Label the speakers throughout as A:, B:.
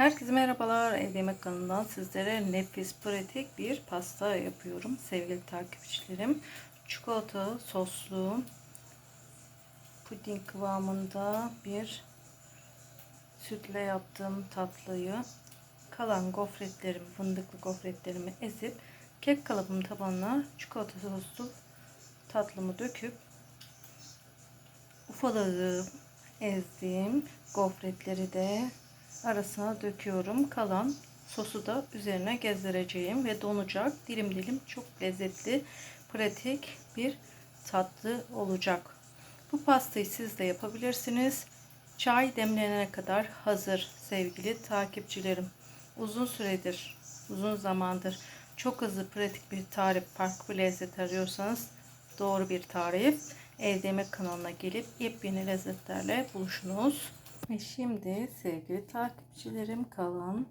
A: Herkese merhabalar. Ev Yemek kanalından sizlere nefis, pratik bir pasta yapıyorum. Sevgili takipçilerim. Çikolata soslu puding kıvamında bir sütle yaptığım tatlıyı kalan gofretlerimi, fındıklı gofretlerimi ezip kek kalıbım tabanına çikolata soslu tatlımı döküp ufaladığım, ezdiğim gofretleri de arasına döküyorum. Kalan sosu da üzerine gezdireceğim ve donacak. Dilim dilim çok lezzetli, pratik bir tatlı olacak. Bu pastayı siz de yapabilirsiniz. Çay demlenene kadar hazır sevgili takipçilerim. Uzun süredir, uzun zamandır çok hızlı pratik bir tarif, farklı bir lezzet arıyorsanız doğru bir tarif. Evde Yemek kanalına gelip yepyeni lezzetlerle buluşunuz. Ve şimdi sevgili takipçilerim kalan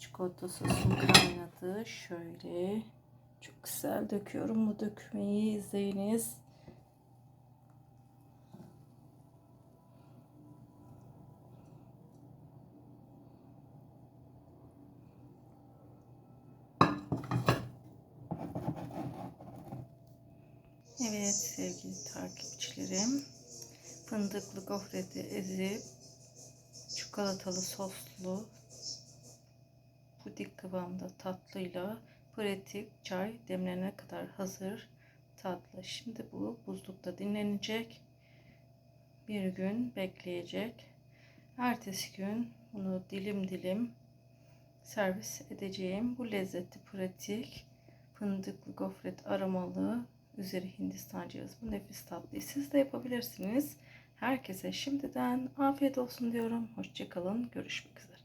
A: çikolata sosum kaynadı. Şöyle çok güzel döküyorum. Bu dökmeyi izleyiniz. Evet sevgili takipçilerim. Fındıklı gofreti ezip çikolatalı soslu puding kıvamında tatlıyla pratik çay demlenene kadar hazır tatlı. Şimdi bu buzlukta dinlenecek. Bir gün bekleyecek. Ertesi gün bunu dilim dilim servis edeceğim. Bu lezzetli pratik fındıklı gofret aromalı üzeri Hindistan cevizi bu nefis tatlıyı siz de yapabilirsiniz. Herkese şimdiden afiyet olsun diyorum. Hoşçakalın. Görüşmek üzere.